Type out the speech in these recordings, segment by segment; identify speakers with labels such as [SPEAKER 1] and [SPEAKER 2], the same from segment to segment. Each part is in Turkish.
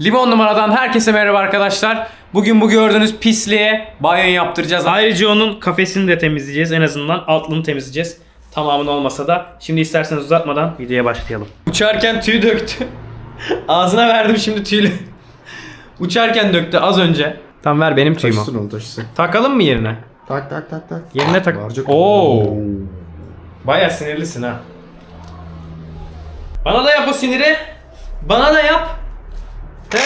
[SPEAKER 1] Limon numaradan herkese merhaba arkadaşlar. Bugün bu gördüğünüz pisliğe banyo yaptıracağız.
[SPEAKER 2] Ayrıca onun kafesini de temizleyeceğiz. En azından altlığını temizleyeceğiz. Tamamını olmasa da. Şimdi isterseniz uzatmadan videoya başlayalım.
[SPEAKER 1] Uçarken tüy döktü. Ağzına verdim şimdi tüylü. Uçarken döktü az önce. Tam ver benim tüyüm o.
[SPEAKER 3] Taşısın onu taşısın.
[SPEAKER 1] Takalım mı yerine?
[SPEAKER 3] Tak tak tak tak.
[SPEAKER 1] Yerine tak.
[SPEAKER 3] Bağıracak.
[SPEAKER 1] Oo. Baya sinirlisin ha. Bana da yap o siniri. Bana da yap. He?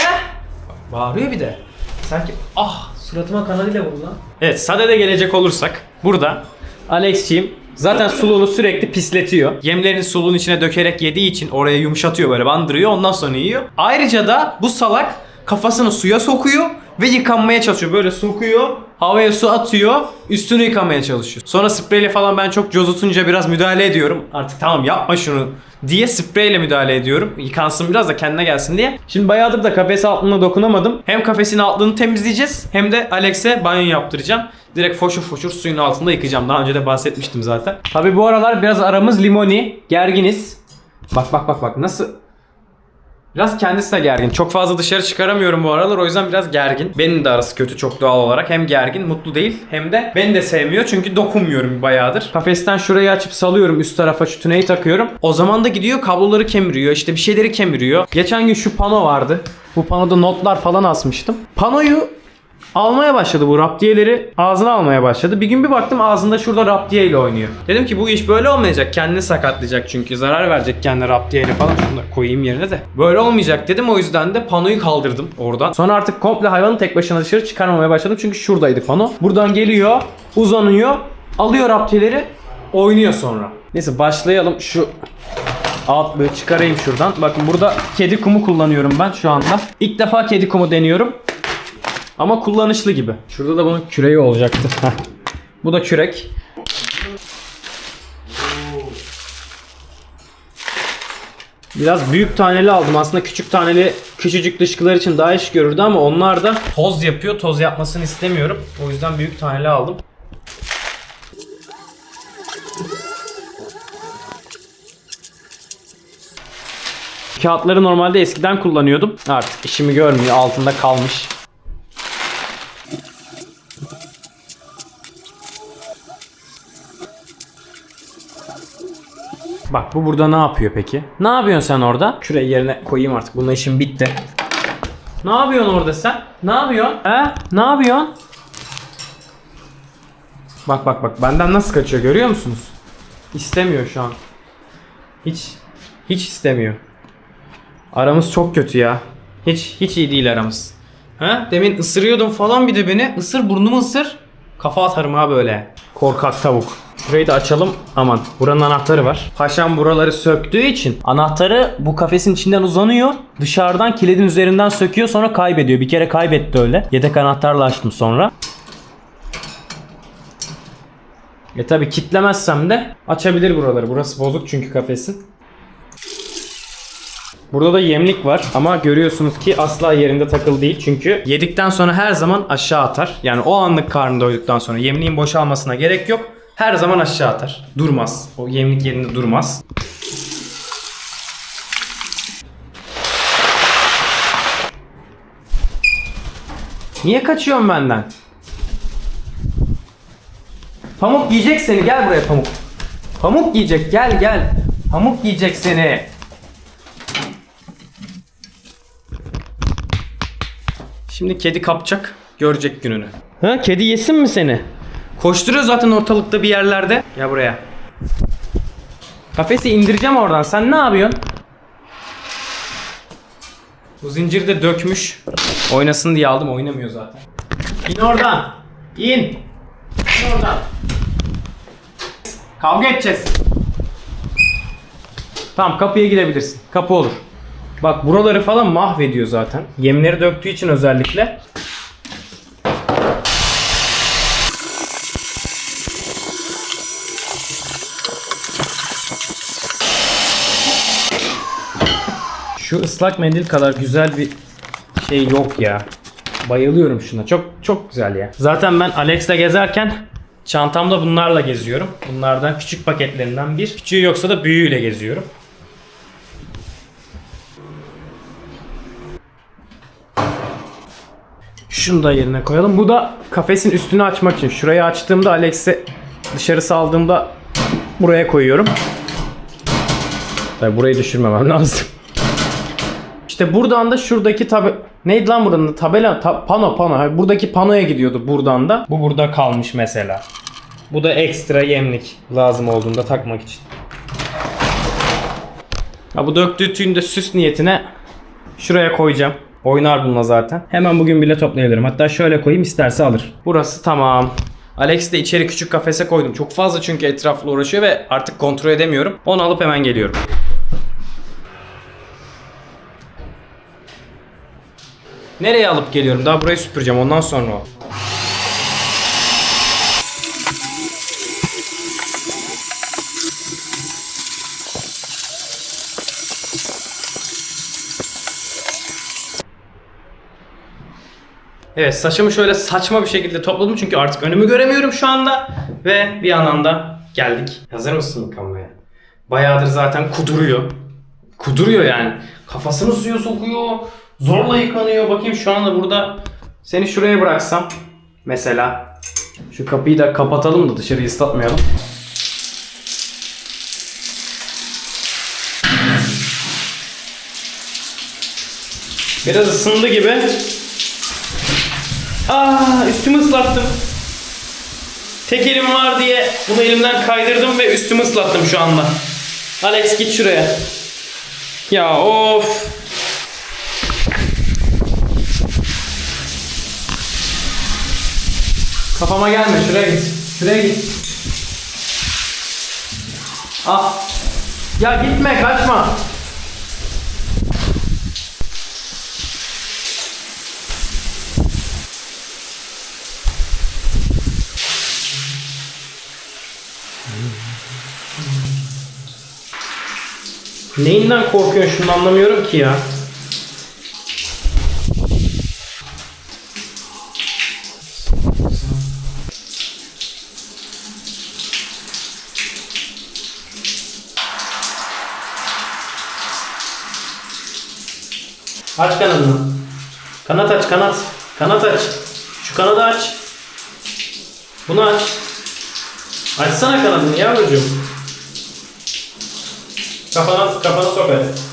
[SPEAKER 1] Bağırıyor bir de. Sanki ah suratıma kanalıyla vurdu lan. Evet sadede gelecek olursak burada Alex'ciğim zaten suluğunu sürekli pisletiyor. Yemlerini suluğun içine dökerek yediği için oraya yumuşatıyor böyle bandırıyor ondan sonra yiyor. Ayrıca da bu salak kafasını suya sokuyor ve yıkanmaya çalışıyor. Böyle sokuyor, havaya su atıyor, üstünü yıkamaya çalışıyor. Sonra spreyle falan ben çok cozutunca biraz müdahale ediyorum. Artık tamam yapma şunu diye spreyle müdahale ediyorum. Yıkansın biraz da kendine gelsin diye. Şimdi bayağıdır da kafes altına dokunamadım. Hem kafesin altını temizleyeceğiz hem de Alex'e banyo yaptıracağım. Direkt foşur foşur suyun altında yıkayacağım. Daha önce de bahsetmiştim zaten. Tabi bu aralar biraz aramız limoni. Gerginiz. Bak bak bak bak nasıl Biraz kendisi de gergin. Çok fazla dışarı çıkaramıyorum bu aralar. O yüzden biraz gergin. Benim de arası kötü çok doğal olarak. Hem gergin, mutlu değil. Hem de beni de sevmiyor. Çünkü dokunmuyorum bayağıdır. Kafesten şurayı açıp salıyorum. Üst tarafa şu tüneyi takıyorum. O zaman da gidiyor kabloları kemiriyor. işte bir şeyleri kemiriyor. Geçen gün şu pano vardı. Bu panoda notlar falan asmıştım. Panoyu almaya başladı bu raptiyeleri ağzına almaya başladı. Bir gün bir baktım ağzında şurada raptiye ile oynuyor. Dedim ki bu iş böyle olmayacak. Kendini sakatlayacak çünkü zarar verecek kendine raptiye ile falan. Şunu da koyayım yerine de. Böyle olmayacak dedim o yüzden de panoyu kaldırdım oradan. Sonra artık komple hayvanı tek başına dışarı çıkarmamaya başladım. Çünkü şuradaydı pano. Buradan geliyor, uzanıyor, alıyor raptiyeleri, oynuyor sonra. Neyse başlayalım şu alt böyle çıkarayım şuradan. Bakın burada kedi kumu kullanıyorum ben şu anda. İlk defa kedi kumu deniyorum. Ama kullanışlı gibi. Şurada da bunun küreği olacaktı. Bu da kürek. Biraz büyük taneli aldım. Aslında küçük taneli küçücük dışkılar için daha iş görürdü ama onlar da toz yapıyor. Toz yapmasını istemiyorum. O yüzden büyük taneli aldım. Kağıtları normalde eskiden kullanıyordum. Artık işimi görmüyor. Altında kalmış. Bak bu burada ne yapıyor peki? Ne yapıyorsun sen orada? Küreği yerine koyayım artık. Bununla işim bitti. Ne yapıyorsun orada sen? Ne yapıyorsun? He? Ne yapıyorsun? Bak bak bak benden nasıl kaçıyor görüyor musunuz? İstemiyor şu an. Hiç hiç istemiyor. Aramız çok kötü ya. Hiç hiç iyi değil aramız. Ha? Demin ısırıyordun falan bir de beni. Isır burnumu ısır. Kafa atarım ha böyle. Korkak tavuk. Burayı da açalım. Aman buranın anahtarı var. Paşam buraları söktüğü için anahtarı bu kafesin içinden uzanıyor. Dışarıdan kilidin üzerinden söküyor sonra kaybediyor. Bir kere kaybetti öyle. Yedek anahtarla açtım sonra. E tabi kitlemezsem de açabilir buraları. Burası bozuk çünkü kafesin. Burada da yemlik var ama görüyorsunuz ki asla yerinde takılı değil çünkü yedikten sonra her zaman aşağı atar. Yani o anlık karnı doyduktan sonra yemliğin boşalmasına gerek yok. Her zaman aşağı atar. Durmaz. O yemlik yerinde durmaz. Niye kaçıyorsun benden? Pamuk yiyecek seni. Gel buraya Pamuk. Pamuk yiyecek. Gel gel. Pamuk yiyecek seni. Şimdi kedi kapacak. Görecek gününü. Ha kedi yesin mi seni? Koşturuyor zaten ortalıkta bir yerlerde. Ya buraya. Kafesi indireceğim oradan. Sen ne yapıyorsun? Bu zinciri de dökmüş. Oynasın diye aldım. Oynamıyor zaten. İn oradan. İn. İn oradan. Kavga edeceğiz. Tamam kapıya gidebilirsin. Kapı olur. Bak buraları falan mahvediyor zaten. Yemleri döktüğü için özellikle. Şu ıslak mendil kadar güzel bir şey yok ya. Bayılıyorum şuna. Çok çok güzel ya. Zaten ben Alex'le gezerken çantamda bunlarla geziyorum. Bunlardan küçük paketlerinden bir. Küçüğü yoksa da büyüğüyle geziyorum. Şunu da yerine koyalım. Bu da kafesin üstünü açmak için. Şurayı açtığımda Alex'i dışarı saldığımda buraya koyuyorum. Tabii burayı düşürmemem lazım. İşte buradan da şuradaki tabi neydi lan buranın tabela ta- pano pano buradaki panoya gidiyordu buradan da. Bu burada kalmış mesela. Bu da ekstra yemlik lazım olduğunda takmak için. Ha, bu döktüğü tüyünü de süs niyetine şuraya koyacağım. Oynar bununla zaten. Hemen bugün bile toplayabilirim. Hatta şöyle koyayım isterse alır. Burası tamam. Alex de içeri küçük kafese koydum. Çok fazla çünkü etrafla uğraşıyor ve artık kontrol edemiyorum. Onu alıp hemen geliyorum. Nereye alıp geliyorum? Daha burayı süpüreceğim ondan sonra. Evet saçımı şöyle saçma bir şekilde topladım çünkü artık önümü göremiyorum şu anda. Ve bir yandan da geldik. Hazır mısın yıkanmaya? Bayağıdır zaten kuduruyor. Kuduruyor yani. Kafasını suya sokuyor. Zorla yıkanıyor. Bakayım şu anda burada seni şuraya bıraksam. Mesela. Şu kapıyı da kapatalım da dışarıyı ıslatmayalım. Biraz ısındı gibi. Aa üstümü ıslattım. Tek elim var diye bunu elimden kaydırdım ve üstümü ıslattım şu anda. Alex git şuraya. Ya of. Kafama gelme şuraya git. Şuraya git. Ah. Ya gitme kaçma. Neyinden korkuyorsun şunu anlamıyorum ki ya. Aç kanadını. Kanat aç kanat. Kanat aç. Şu kanadı aç. Bunu aç. Açsana kanadını yavrucuğum. Kafana, kafana sok hadi.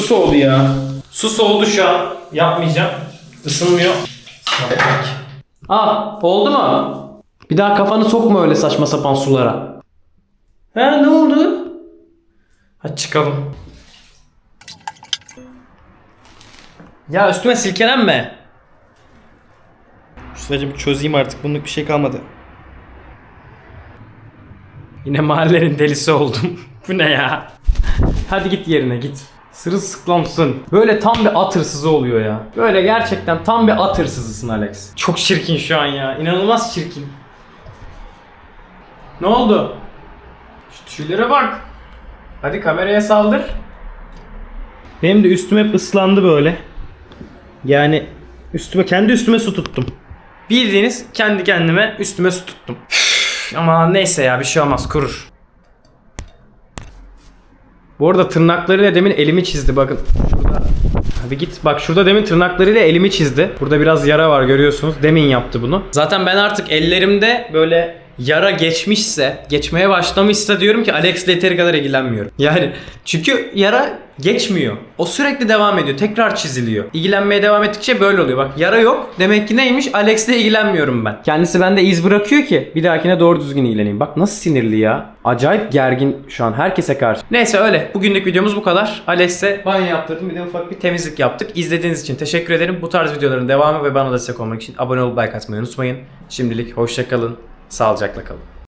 [SPEAKER 1] Su soğudu ya. Su soğudu şu an. Yapmayacağım. Isınmıyor. Aa oldu mu? Bir daha kafanı sokma öyle saçma sapan sulara. Ha ne oldu? Hadi çıkalım. Ya üstüme silkelenme.
[SPEAKER 2] Şu saçımı çözeyim artık. Bunluk bir şey kalmadı.
[SPEAKER 1] Yine mahallenin delisi oldum. Bu ne ya? Hadi git yerine git. Sırılsıklamsın. Böyle tam bir at hırsızı oluyor ya. Böyle gerçekten tam bir at hırsızısın Alex. Çok çirkin şu an ya. İnanılmaz çirkin. Ne oldu? Şu tüylere bak. Hadi kameraya saldır.
[SPEAKER 2] Benim de üstüm hep ıslandı böyle. Yani üstüme kendi üstüme su tuttum.
[SPEAKER 1] Bildiğiniz kendi kendime üstüme su tuttum. Ama neyse ya bir şey olmaz kurur. Bu arada tırnaklarıyla demin elimi çizdi bakın. Şurada. Hadi git bak şurada demin tırnaklarıyla elimi çizdi. Burada biraz yara var görüyorsunuz. Demin yaptı bunu. Zaten ben artık ellerimde böyle yara geçmişse, geçmeye başlamışsa diyorum ki Alex'le yeteri kadar ilgilenmiyorum. Yani çünkü yara geçmiyor. O sürekli devam ediyor. Tekrar çiziliyor. İlgilenmeye devam ettikçe böyle oluyor. Bak yara yok. Demek ki neymiş? Alex'le ilgilenmiyorum ben. Kendisi bende iz bırakıyor ki bir dahakine doğru düzgün ilgileneyim. Bak nasıl sinirli ya. Acayip gergin şu an herkese karşı. Neyse öyle. Bugünlük videomuz bu kadar. Alex'e banyo yaptırdım. Bir de ufak bir temizlik yaptık. İzlediğiniz için teşekkür ederim. Bu tarz videoların devamı ve bana destek olmak için abone olup like atmayı unutmayın. Şimdilik hoşçakalın. Sağlıcakla kalın.